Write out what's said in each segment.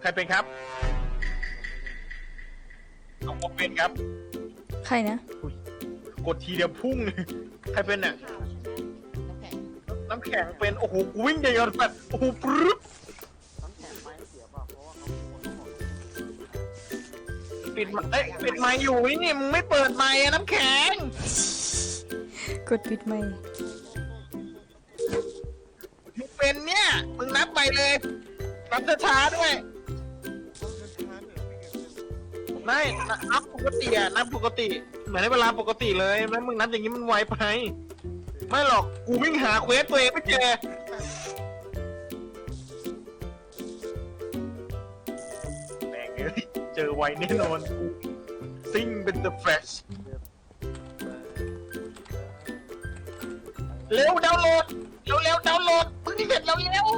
ใครเป็นครับน้องผมเป็นครับ ใครนะ กดทีเดียวพุ่งเลยใครเป็นเนี่ยน้ำแข็งเป็น โอ้โหกูวิ่งใหญ่ยนแบบโอ้โหปรึ๊บปิดไมค์เอ้ยปิดไมค์อยู่นี่มึงไม่เปิดไมค์อะน้ำแข็ง กดปิดไม่มึงเป็นเนี่ย มึงนับไปเลย นับช้าๆด้วย ไม่นับปกติอะนับปกติเหมือนในเวลาปกติเลยแล้วมึงนับอย่างนี้มันไวไป ไม่หรอกกูวิ่งหาเควสตัวเองไม่เจอแม่งเอ้ยเจอไวแน่นอนกูซิ่งเป็น The Flash เร็วดาวน์โหลดเร็วเร็วดาวน์โหลดเพิ่งเสร็จแล้วเร็ว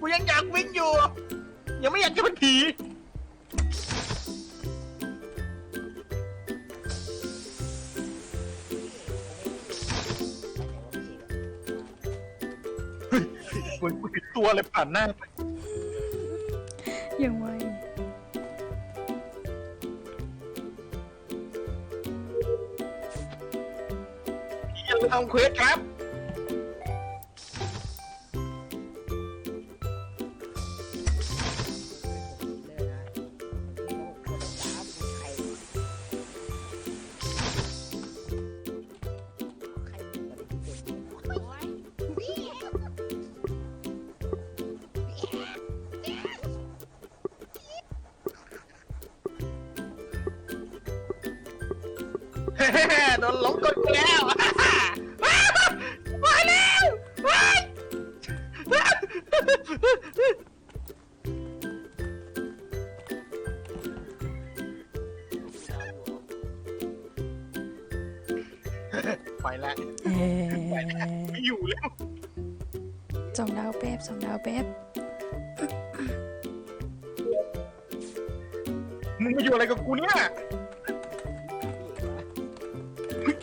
กูยังอยากวิ่งอยู่ ยังไม่อยากจะเป็นผี เหมือนกูเห็นตัวอะไรผ่านหน้าไปยังไวพี่ยังทำเควสครับ โดนหลงกลแล้วมาแล้วว้ายไปแล้วเอ่อไม่อยู่แล้ว สองดาวแป๊บสองดาวแป๊บมึงมาอยู่อะไรกับกูเนี่ย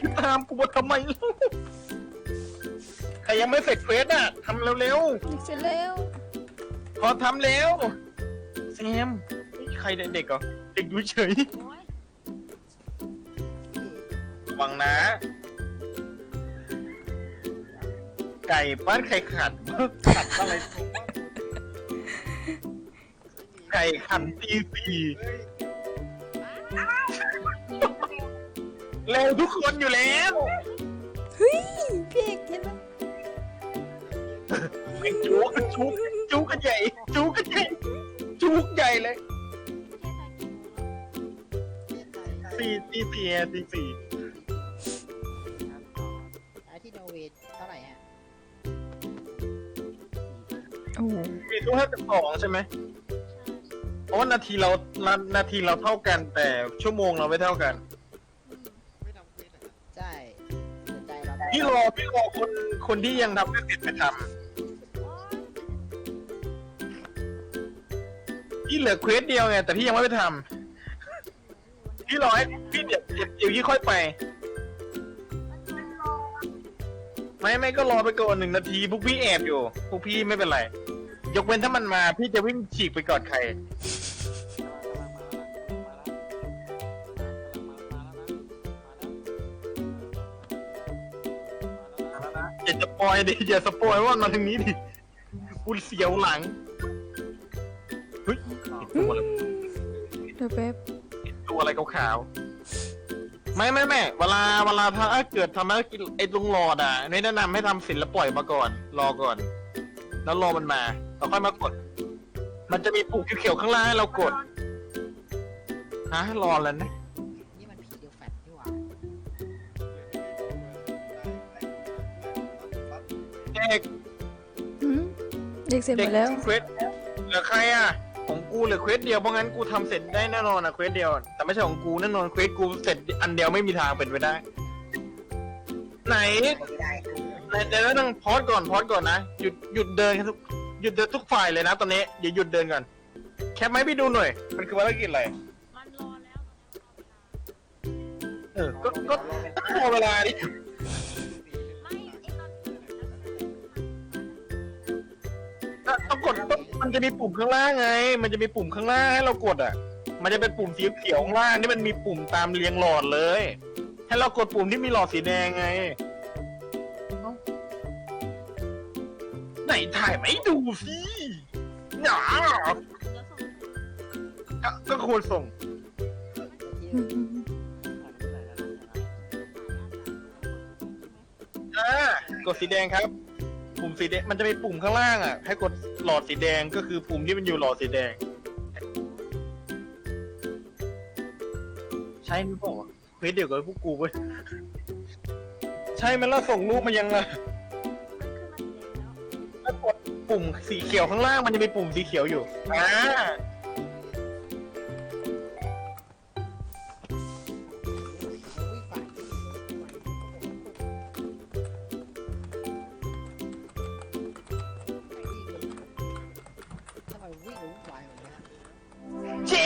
มึงจะตามกูมาทำไมล่ะใครยังไม่เสร็จเควสอะทำเร็วเสร็จแล้ว ๆ พอทำเร็วแซมนี่ใครเด็กๆเหรอ เด็กอยู่เฉยระวังนะ ไก่บ้านไข่ขัดขัดอะไรไก่ขันตีสี่ เร็วทุกคนอยู่แล้วเฮ้ยพี่เอกเห็นไหมไอ้จูกจูกจูกกันใหญ่จูกกันใหญ่จูกใหญ่เลยสี่ตีสี่อะตีสี่แล้วที่โนเวทเท่าไหร่ฮะโอ้โหมีทุกห้าสิบสองใช่ไหมเพราะว่านาทีเรานานาทีเราเท่ากันแต่ชั่วโมงเราไม่เท่ากัน พี่รอพี่รอคนคนที่ยังทำไม่เสร็จไปทำพี่เหลือเควสเดียวไงแต่พี่ยังไม่ไปทำพี่รอให้พี่เดี๋ยวเดี๋ยวเดี๋ยวพี่ค่อยไป ไม่ไม่ก็รอไปก่อนหนึ่งนาทีพวกพี่แอบอยู่พวกพี่ไม่เป็นไร ยกเว้นถ้ามันมา พี่จะวิ่งฉีกไปกอนใคร อย่าสปอยดิอย่าสปอยว่ามันมาทางนี้ดิกูเสียวหลังเฮ้ยเห็นตัวอะไรเดี๋ยวแป๊บตัวอะไรขาวๆไม่ไม่ไม่เวลาเวลาถ้าเกิดทำให้กินไอ้ลุงหลอดอะไม่แนะนำให้ทำศิลปล่อยมาก่อน รอก่อน แล้วรอมันมาเราค่อยมากด มันจะมีปุ่มเขียวๆข้างล่างให้เรากดฮะรอแล้วนะ กหืมเด็กเสร็จหเด็มกดแล้ว เควสเหลือใครอะของกูเหลือเควสเดียวเพราะงั้นกูทำเสร็จได้แน่นอนนะเควสเดียว แต่ไม่ใช่ของกูแน่นอนเควสกูเสร็จอันเดียวไม่มีทางเป็นไปได้ ไหน ไม่ได้ไหนเดี๋ยวต้องพอดก่อนพอดก่อนนะหยุดหยุดเดินกันทุกหยุดเดินทุกฝ่ายเลยนะตอนนี้เดี๋ยวหยุดเดินก่อนแคปไหมพี่ดูหน่อย มันคือภารกิจอะไรมันรอแล้วเออก็ก็ก็รอเวลาดิ จะมีปุ่มข้างล่างไง มันจะมีปุ่มข้างล่างให้เรากดอะ มันจะเป็นปุ่มสีเขียวข้างล่างนี่มันมีปุ่มตามเรียงหลอดเลย ให้เรากดปุ่มที่มีหลอดสีแดงไงเอ้าไหนถ่ายไม่ดูสิหนาก็ก็ควรส่ง อ่ากดสีแดงครับ ปุ่มสีแดงมันจะมีปุ่มข้างล่างอะ ให้กดหลอดสีแดงก็คือปุ่มที่มันอยู่หลอดสีแดง ใช่หรือเปล่าวะเฮ้ยเดี๋ยวกับพวกกูเว้ยใช่ไหมันแล้วส่งรูปมายังล่ะถ้ากดปุ่มสีเขียวข้างล่างมันจะมีปุ่มสีเขียวอยู่อ่า วิ่งรู้วายแบบนี้เจ๊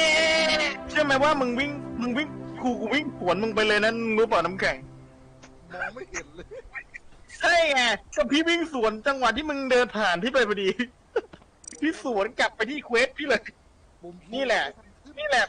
เชื่อไหมว่ามึงวิ่งมึงวิ่งครูกูวิ่งสวนมึงไปเลยนะมือเปล่าน้ำแข็งมองไม่เห็นเลยใช่ไงก็พี่วิ่งสวนจังหวะที่มึงเดินผ่านพี่ไปพอดี พี่สวนกลับไปที่เควสพี่เลยบุมนี่แหละสัก